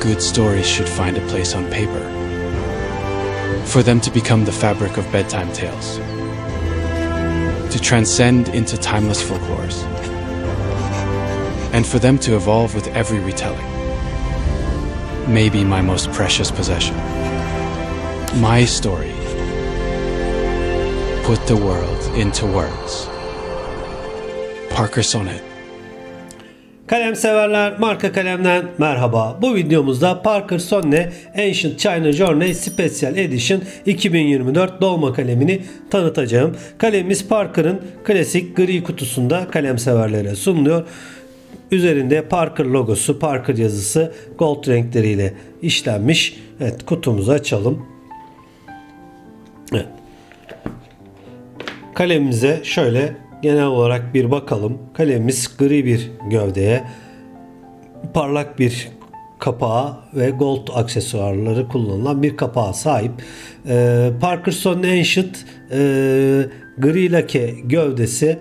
good stories should find a place on paper. For them to become the fabric of bedtime tales. To transcend into timeless folklores. And for them to evolve with every retelling. Maybe my most precious possession. My story. Put the world into words. Parker Sonnet. Kalem severler marka kalemden merhaba. Bu videomuzda Parker Sonne Ancient China Journey Special Edition 2024 dolma kalemini tanıtacağım. Kalemimiz Parker'ın klasik gri kutusunda kalem severlere sunuluyor. Üzerinde Parker logosu, Parker yazısı gold renkleriyle işlenmiş. Evet kutumuzu açalım. Evet. Kalemimize şöyle genel olarak bir bakalım. Kalemimiz gri bir gövdeye, parlak bir kapağı ve gold aksesuarları kullanılan bir kapağa sahip. Ee, Parkerson Ancient e, gri lake gövdesi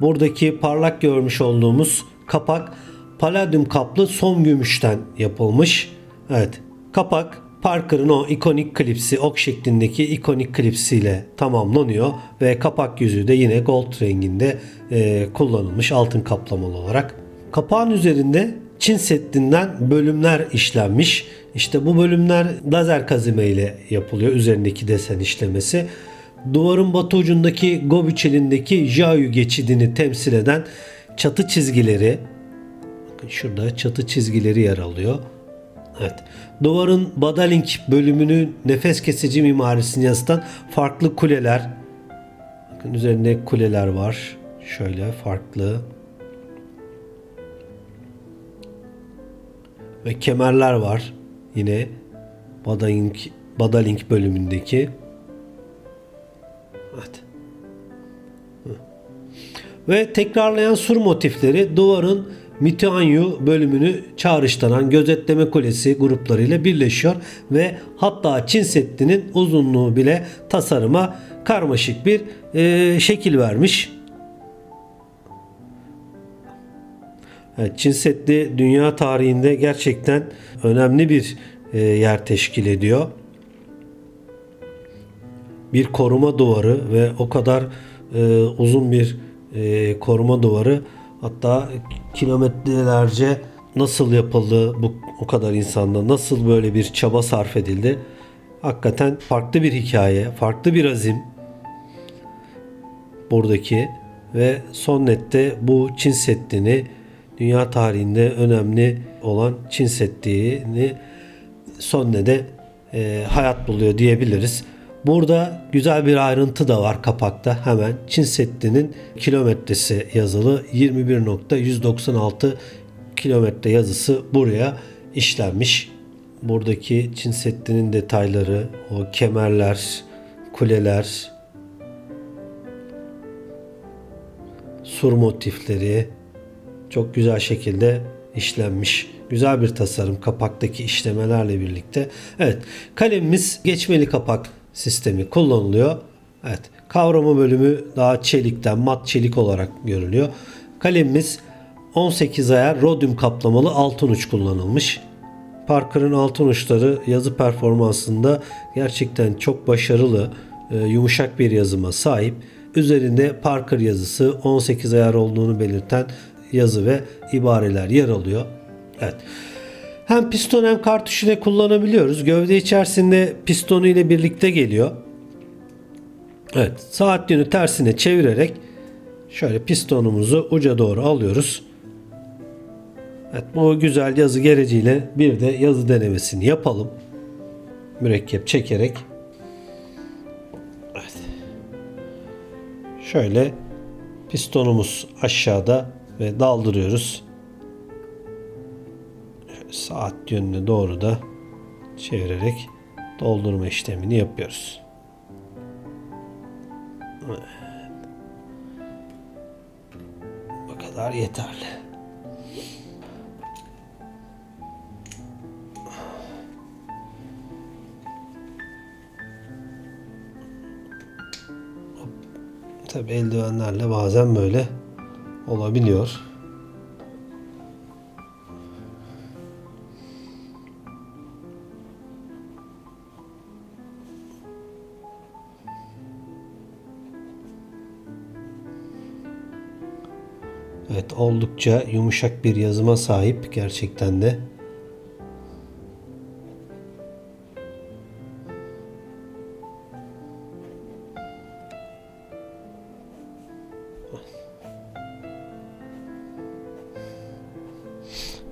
buradaki parlak görmüş olduğumuz kapak palladium kaplı som gümüşten yapılmış. Evet kapak Parker'ın o ikonik klipsi, ok şeklindeki ikonik klipsiyle tamamlanıyor ve kapak yüzü de yine gold renginde e, kullanılmış altın kaplamalı olarak. Kapağın üzerinde Çin Seddi'nden bölümler işlenmiş. İşte bu bölümler lazer kazıma ile yapılıyor üzerindeki desen işlemesi. Duvarın batı ucundaki Gobi çelindeki Jayu geçidini temsil eden çatı çizgileri bakın şurada çatı çizgileri yer alıyor. Evet. Duvarın Badalink bölümünün nefes kesici mimarisini yansıtan farklı kuleler. Bakın üzerinde kuleler var. Şöyle farklı. Ve kemerler var. Yine Badalink, Badalink bölümündeki. Evet. Ve tekrarlayan sur motifleri duvarın Mitianyu bölümünü çağrıştıran gözetleme kulesi gruplarıyla birleşiyor ve hatta Çin Seddi'nin uzunluğu bile tasarıma karmaşık bir e, şekil vermiş. Evet, Çin Seddi dünya tarihinde gerçekten önemli bir e, yer teşkil ediyor. Bir koruma duvarı ve o kadar e, uzun bir e, koruma duvarı hatta kilometrelerce nasıl yapıldı bu o kadar insanda nasıl böyle bir çaba sarf edildi hakikaten farklı bir hikaye farklı bir azim buradaki ve son nette bu Çin Seddi'ni dünya tarihinde önemli olan Çin Seddi'ni Sonne'de e, hayat buluyor diyebiliriz. Burada güzel bir ayrıntı da var kapakta hemen. Çin Seddi'nin kilometresi yazılı 21.196 kilometre yazısı buraya işlenmiş. Buradaki Çin Seddi'nin detayları, o kemerler, kuleler, sur motifleri çok güzel şekilde işlenmiş. Güzel bir tasarım kapaktaki işlemelerle birlikte. Evet kalemimiz geçmeli kapak sistemi kullanılıyor. Evet kavrama bölümü daha çelikten mat çelik olarak görülüyor. Kalemimiz 18 ayar rodyum kaplamalı altın uç kullanılmış. Parker'ın altın uçları yazı performansında gerçekten çok başarılı, e, yumuşak bir yazıma sahip. Üzerinde Parker yazısı 18 ayar olduğunu belirten yazı ve ibareler yer alıyor. Evet. Hem piston hem kartuş ile kullanabiliyoruz. Gövde içerisinde pistonu ile birlikte geliyor. Evet, saat yönü tersine çevirerek şöyle pistonumuzu uca doğru alıyoruz. Evet, bu güzel yazı gereciyle bir de yazı denemesini yapalım. Mürekkep çekerek. Evet. Şöyle pistonumuz aşağıda ve daldırıyoruz. Saat yönüne doğru da çevirerek doldurma işlemini yapıyoruz. Evet. Bu kadar yeterli. Tabi eldivenlerle bazen böyle olabiliyor. Evet oldukça yumuşak bir yazıma sahip gerçekten de.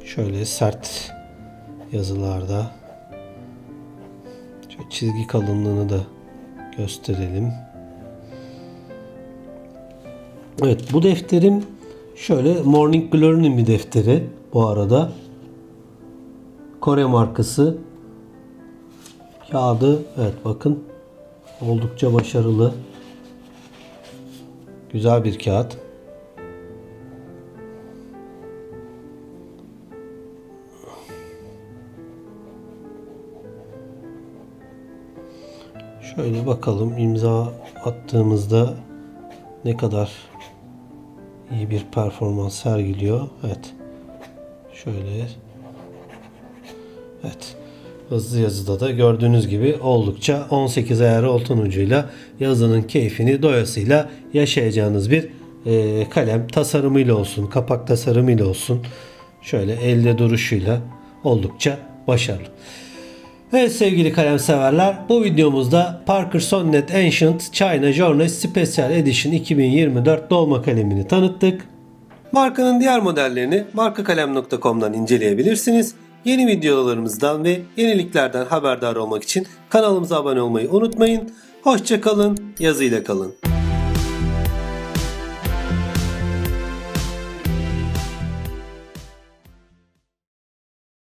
Şöyle sert yazılarda şöyle çizgi kalınlığını da gösterelim. Evet bu defterim şöyle Morning Glory'nin bir defteri bu arada. Kore markası. Kağıdı evet bakın oldukça başarılı. Güzel bir kağıt. Şöyle bakalım imza attığımızda ne kadar iyi bir performans sergiliyor. Evet. Şöyle. Evet. Hızlı yazıda da gördüğünüz gibi oldukça 18 ayar oltan ucuyla yazının keyfini doyasıyla yaşayacağınız bir e, kalem tasarımıyla olsun, kapak tasarımıyla olsun. Şöyle elde duruşuyla oldukça başarılı. Evet sevgili kalem severler bu videomuzda Parker Sonnet Ancient China Journey Special Edition 2024 dolma kalemini tanıttık. Markanın diğer modellerini markakalem.com'dan inceleyebilirsiniz. Yeni videolarımızdan ve yeniliklerden haberdar olmak için kanalımıza abone olmayı unutmayın. Hoşçakalın, yazıyla kalın.